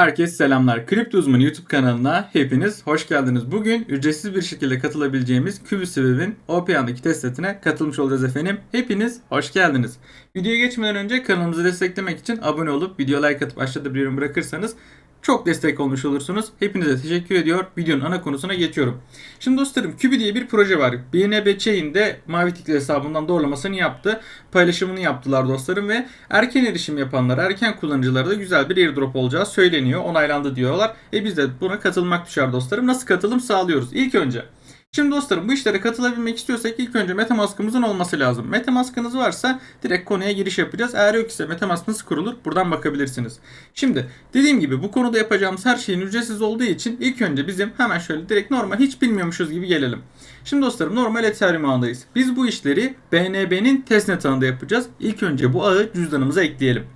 Herkese selamlar. Kripto Uzmanı YouTube kanalına hepiniz hoş geldiniz. Bugün ücretsiz bir şekilde katılabileceğimiz Cubiswap'in OPA'daki test setine katılmış olacağız efendim. Hepiniz hoş geldiniz. Videoya geçmeden önce kanalımızı desteklemek için abone olup video like atıp aşağıda bir yorum bırakırsanız çok destek olmuş olursunuz. Hepinize teşekkür ediyor. Videonun ana konusuna geçiyorum. Şimdi dostlarım Kubi diye bir proje var. BNB Chain'de mavi tikli hesabından doğrulamasını yaptı. Paylaşımını yaptılar dostlarım ve erken erişim yapanlar, erken kullanıcılara da güzel bir airdrop olacağı söyleniyor. Onaylandı diyorlar. E biz de buna katılmak düşer dostlarım. Nasıl katılım sağlıyoruz? İlk önce Şimdi dostlarım bu işlere katılabilmek istiyorsak ilk önce Metamask'ımızın olması lazım. Metamask'ınız varsa direkt konuya giriş yapacağız. Eğer yok ise Metamask nasıl kurulur buradan bakabilirsiniz. Şimdi dediğim gibi bu konuda yapacağımız her şeyin ücretsiz olduğu için ilk önce bizim hemen şöyle direkt normal hiç bilmiyormuşuz gibi gelelim. Şimdi dostlarım normal Ethereum ağındayız. Biz bu işleri BNB'nin testnet ağında yapacağız. İlk önce bu ağı cüzdanımıza ekleyelim.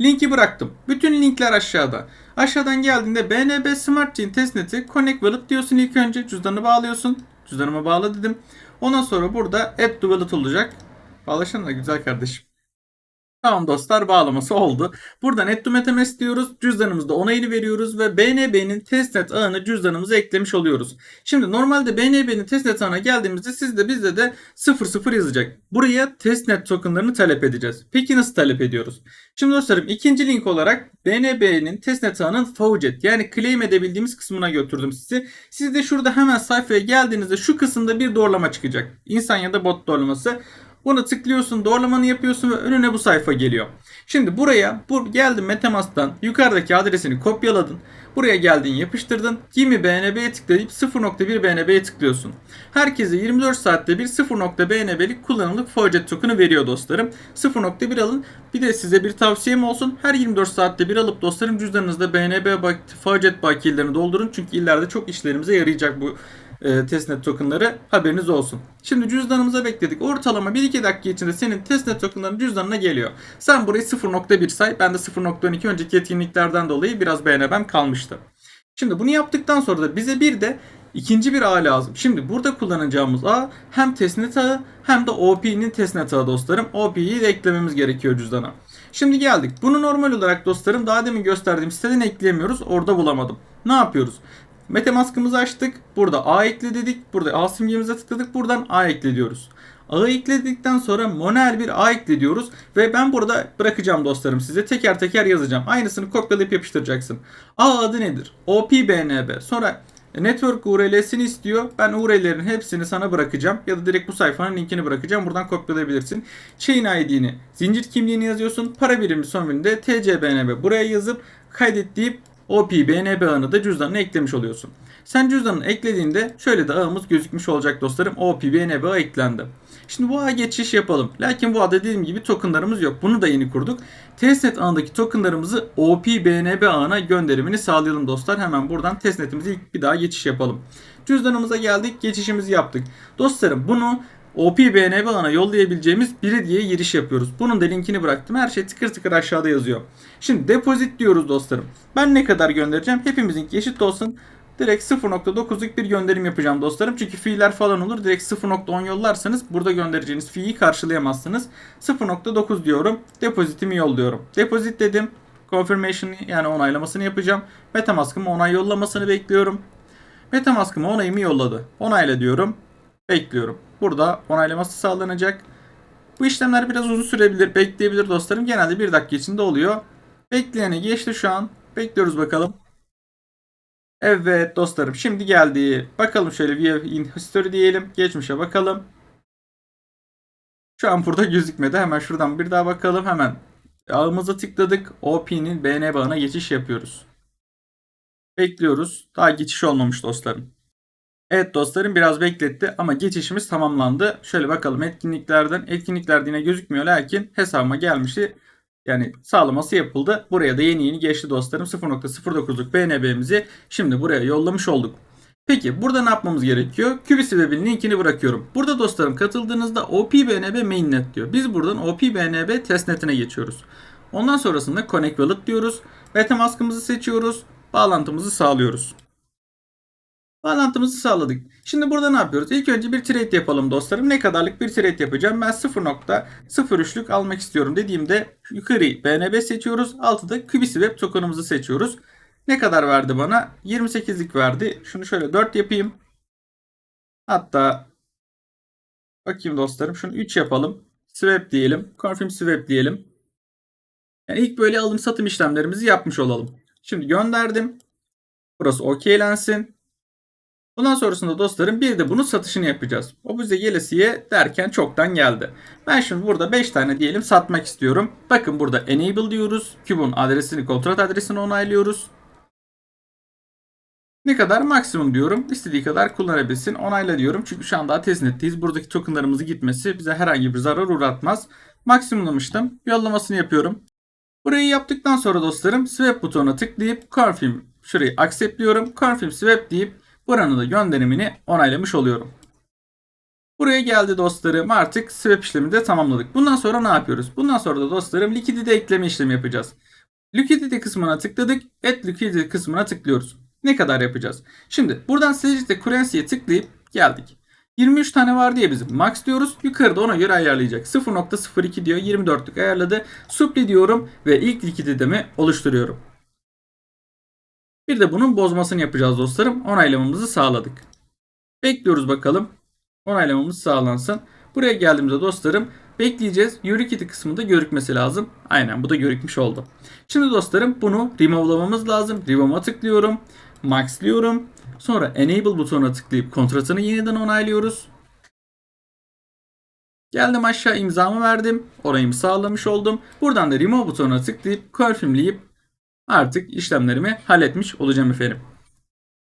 Linki bıraktım. Bütün linkler aşağıda. Aşağıdan geldiğinde BNB Smart Chain testnet'i Connect Wallet diyorsun ilk önce. Cüzdanı bağlıyorsun. Cüzdanıma bağla dedim. Ondan sonra burada Add to Wallet olacak. Bağlaşın da güzel kardeşim. Tamam dostlar bağlaması oldu. Buradan Add to MetaMask diyoruz. Cüzdanımızda onayını veriyoruz ve BNB'nin testnet ağını cüzdanımıza eklemiş oluyoruz. Şimdi normalde BNB'nin testnet ağına geldiğimizde sizde bizde de 00 yazacak. Buraya testnet tokenlarını talep edeceğiz. Peki nasıl talep ediyoruz? Şimdi dostlarım ikinci link olarak BNB'nin testnet ağının faucet yani claim edebildiğimiz kısmına götürdüm sizi. Siz de şurada hemen sayfaya geldiğinizde şu kısımda bir doğrulama çıkacak. İnsan ya da bot doğrulaması. Buna tıklıyorsun, doğrulamanı yapıyorsun ve önüne bu sayfa geliyor. Şimdi buraya bu geldin MetaMask'tan yukarıdaki adresini kopyaladın. Buraya geldin yapıştırdın. Kimi BNB'ye tıklayıp 0.1 BNB'ye tıklıyorsun. Herkese 24 saatte bir 0.BNB'lik kullanımlık Faucet token'ı veriyor dostlarım. 0.1 alın. Bir de size bir tavsiyem olsun. Her 24 saatte bir alıp dostlarım cüzdanınızda BNB Faucet bakiyelerini doldurun. Çünkü ileride çok işlerimize yarayacak bu e, testnet tokenları haberiniz olsun. Şimdi cüzdanımıza bekledik. Ortalama 1-2 dakika içinde senin testnet tokenların cüzdanına geliyor. Sen burayı 0.1 say. Ben de 0.12 önceki etkinliklerden dolayı biraz beğenemem kalmıştı. Şimdi bunu yaptıktan sonra da bize bir de ikinci bir ağ lazım. Şimdi burada kullanacağımız ağ hem testnet ağı hem de OP'nin testnet ağı dostlarım. OP'yi de eklememiz gerekiyor cüzdana. Şimdi geldik. Bunu normal olarak dostlarım daha demin gösterdiğim siteden ekleyemiyoruz. Orada bulamadım. Ne yapıyoruz? Metamask'ımızı açtık. Burada A ekle dedik. Burada A simgemize tıkladık. Buradan A ekle diyoruz. A'yı ekledikten sonra manuel bir A ekle diyoruz. Ve ben burada bırakacağım dostlarım size. Teker teker yazacağım. Aynısını kopyalayıp yapıştıracaksın. A adı nedir? OPBNB. Sonra Network URL'sini istiyor. Ben URL'lerin hepsini sana bırakacağım. Ya da direkt bu sayfanın linkini bırakacağım. Buradan kopyalayabilirsin. Chain ID'ni, zincir kimliğini yazıyorsun. Para birimi son birinde TCBNB buraya yazıp kaydet deyip OP BNB ağını da cüzdanına eklemiş oluyorsun. Sen cüzdanını eklediğinde şöyle de ağımız gözükmüş olacak dostlarım. OP BNB ağı eklendi. Şimdi bu ağa geçiş yapalım. Lakin bu ağda dediğim gibi tokenlarımız yok. Bunu da yeni kurduk. Testnet ağındaki tokenlarımızı OP BNB ağına gönderimini sağlayalım dostlar. Hemen buradan testnetimize ilk bir daha geçiş yapalım. Cüzdanımıza geldik. Geçişimizi yaptık. Dostlarım bunu OPBNB ağına yollayabileceğimiz biri diye giriş yapıyoruz. Bunun da linkini bıraktım. Her şey tıkır tıkır aşağıda yazıyor. Şimdi depozit diyoruz dostlarım. Ben ne kadar göndereceğim? Hepimizin eşit olsun. Direkt 0.9'luk bir gönderim yapacağım dostlarım. Çünkü fiiller falan olur. Direkt 0.10 yollarsanız burada göndereceğiniz fiyi karşılayamazsınız. 0.9 diyorum. Depozitimi yolluyorum. Depozit dedim. Confirmation yani onaylamasını yapacağım. Metamask'ıma onay yollamasını bekliyorum. Metamask'ıma onayımı yolladı. Onayla diyorum. Bekliyorum. Burada onaylaması sağlanacak. Bu işlemler biraz uzun sürebilir, bekleyebilir dostlarım. Genelde bir dakika içinde oluyor. Bekleyene geçti şu an. Bekliyoruz bakalım. Evet dostlarım şimdi geldi. Bakalım şöyle view in history diyelim. Geçmişe bakalım. Şu an burada gözükmedi. Hemen şuradan bir daha bakalım. Hemen ağımıza tıkladık. OP'nin BN bağına geçiş yapıyoruz. Bekliyoruz. Daha geçiş olmamış dostlarım. Evet dostlarım biraz bekletti ama geçişimiz tamamlandı. Şöyle bakalım etkinliklerden. Etkinlikler yine gözükmüyor lakin hesabıma gelmişti. Yani sağlaması yapıldı. Buraya da yeni yeni geçti dostlarım. 0.09'luk BNB'mizi şimdi buraya yollamış olduk. Peki burada ne yapmamız gerekiyor? Cubisweb'in linkini bırakıyorum. Burada dostlarım katıldığınızda OPBNB mainnet diyor. Biz buradan OPBNB testnetine geçiyoruz. Ondan sonrasında Connect Wallet diyoruz. Metamask'ımızı seçiyoruz. Bağlantımızı sağlıyoruz. Bağlantımızı sağladık. Şimdi burada ne yapıyoruz? İlk önce bir trade yapalım dostlarım. Ne kadarlık bir trade yapacağım? Ben 0.03'lük almak istiyorum dediğimde yukarı BNB seçiyoruz. Altıda Cubiswap token'ımızı seçiyoruz. Ne kadar verdi bana? 28'lik verdi. Şunu şöyle 4 yapayım. Hatta bakayım dostlarım şunu 3 yapalım. Swap diyelim. Confirm swap diyelim. Yani ilk böyle alım satım işlemlerimizi yapmış olalım. Şimdi gönderdim. Burası okeylensin. Bundan sonrasında dostlarım bir de bunun satışını yapacağız. O bize gelesiye derken çoktan geldi. Ben şimdi burada 5 tane diyelim satmak istiyorum. Bakın burada enable diyoruz. Cube'un adresini, kontrat adresini onaylıyoruz. Ne kadar maksimum diyorum. İstediği kadar kullanabilsin. Onayla diyorum. Çünkü şu anda testnetteyiz. Buradaki tokenlarımızı gitmesi bize herhangi bir zarar uğratmaz. Maksimumlamıştım. Yollamasını yapıyorum. Burayı yaptıktan sonra dostlarım swap butonuna tıklayıp confirm şurayı accept diyorum. Confirm swap deyip buranın da gönderimini onaylamış oluyorum. Buraya geldi dostlarım. Artık swap işlemini de tamamladık. Bundan sonra ne yapıyoruz? Bundan sonra da dostlarım likidite ekleme işlemi yapacağız. Liquidity kısmına tıkladık. Add liquidity kısmına tıklıyoruz. Ne kadar yapacağız? Şimdi buradan Sagic'te currency'ye tıklayıp geldik. 23 tane var diye bizim max diyoruz. Yukarıda ona göre ayarlayacak. 0.02 diyor 24'lük ayarladı. Supply diyorum ve ilk likiditemi oluşturuyorum. Bir de bunun bozmasını yapacağız dostlarım. Onaylamamızı sağladık. Bekliyoruz bakalım. Onaylamamız sağlansın. Buraya geldiğimizde dostlarım bekleyeceğiz. Eurikity kısmında görükmesi lazım. Aynen bu da görükmüş oldu. Şimdi dostlarım bunu remove'lamamız lazım. Remove'a tıklıyorum. Maxlıyorum. Sonra enable butonuna tıklayıp kontratını yeniden onaylıyoruz. Geldim aşağı imzamı verdim. Orayımı sağlamış oldum. Buradan da remove butonuna tıklayıp confirmleyip artık işlemlerimi halletmiş olacağım efendim.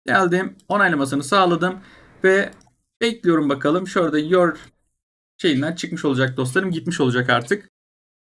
Geldim onaylamasını sağladım ve bekliyorum bakalım. Şurada your şeyinden çıkmış olacak dostlarım gitmiş olacak artık.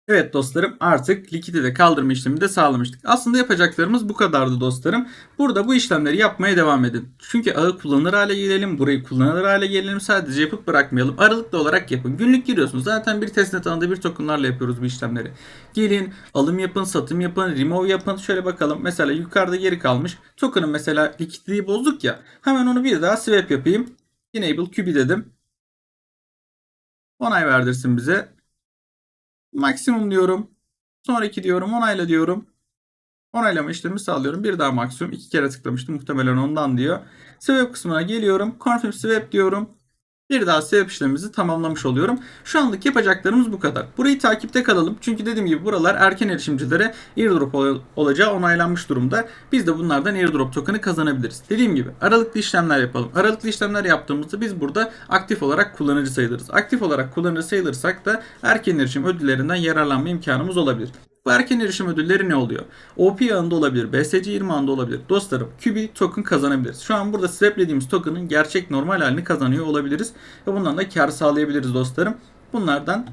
Evet dostlarım artık likidite kaldırma işlemini de sağlamıştık. Aslında yapacaklarımız bu kadardı dostlarım. Burada bu işlemleri yapmaya devam edin. Çünkü ağı kullanır hale gelelim. Burayı kullanır hale gelelim. Sadece yapıp bırakmayalım. Aralıklı olarak yapın. Günlük giriyorsunuz. Zaten bir testnet anında bir tokenlarla yapıyoruz bu işlemleri. Gelin alım yapın, satım yapın, remove yapın. Şöyle bakalım. Mesela yukarıda geri kalmış. Token'ın mesela likiditeyi bozduk ya. Hemen onu bir daha swap yapayım. Enable QB dedim. Onay verdirsin bize. Maksimum diyorum. Sonraki diyorum onayla diyorum. Onaylama işlemi sağlıyorum. Bir daha maksimum. iki kere tıklamıştım. Muhtemelen ondan diyor. Swap kısmına geliyorum. Confirm swap diyorum. Bir daha swap işlemimizi tamamlamış oluyorum. Şu anlık yapacaklarımız bu kadar. Burayı takipte kalalım. Çünkü dediğim gibi buralar erken erişimcilere airdrop ol- olacağı onaylanmış durumda. Biz de bunlardan airdrop token'ı kazanabiliriz. Dediğim gibi aralıklı işlemler yapalım. Aralıklı işlemler yaptığımızda biz burada aktif olarak kullanıcı sayılırız. Aktif olarak kullanıcı sayılırsak da erken erişim ödüllerinden yararlanma imkanımız olabilir. Bu erken erişim ödülleri ne oluyor? OP ağında olabilir, BSC20 ağında olabilir. Dostlarım QB token kazanabiliriz. Şu an burada swaplediğimiz token'ın gerçek normal halini kazanıyor olabiliriz. Ve bundan da kar sağlayabiliriz dostlarım. Bunlardan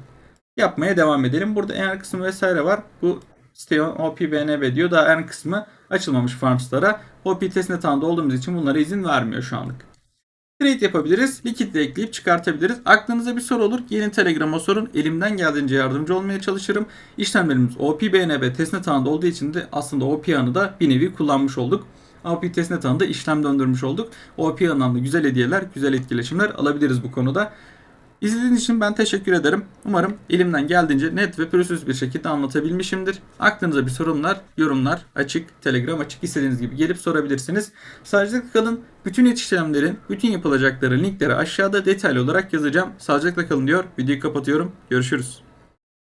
yapmaya devam edelim. Burada earn kısmı vesaire var. Bu Steon OPBNB diyor. Daha earn kısmı açılmamış farms'lara. OP testnet ağında olduğumuz için bunlara izin vermiyor şu anlık. Trade yapabiliriz. Likit de ekleyip çıkartabiliriz. Aklınıza bir soru olur. Gelin Telegram'a sorun. Elimden geldiğince yardımcı olmaya çalışırım. İşlemlerimiz OP, BNB, testnet ağında olduğu için de aslında OP ağını da bir nevi kullanmış olduk. OP testnet ağında işlem döndürmüş olduk. OP ağından da güzel hediyeler, güzel etkileşimler alabiliriz bu konuda. İzlediğiniz için ben teşekkür ederim. Umarım elimden geldiğince net ve pürüzsüz bir şekilde anlatabilmişimdir. Aklınıza bir sorunlar, yorumlar açık, telegram açık istediğiniz gibi gelip sorabilirsiniz. Sağlıcakla kalın. Bütün işlemlerin, bütün yapılacakların linkleri aşağıda detaylı olarak yazacağım. Sağlıcakla kalın diyor. Videoyu kapatıyorum. Görüşürüz.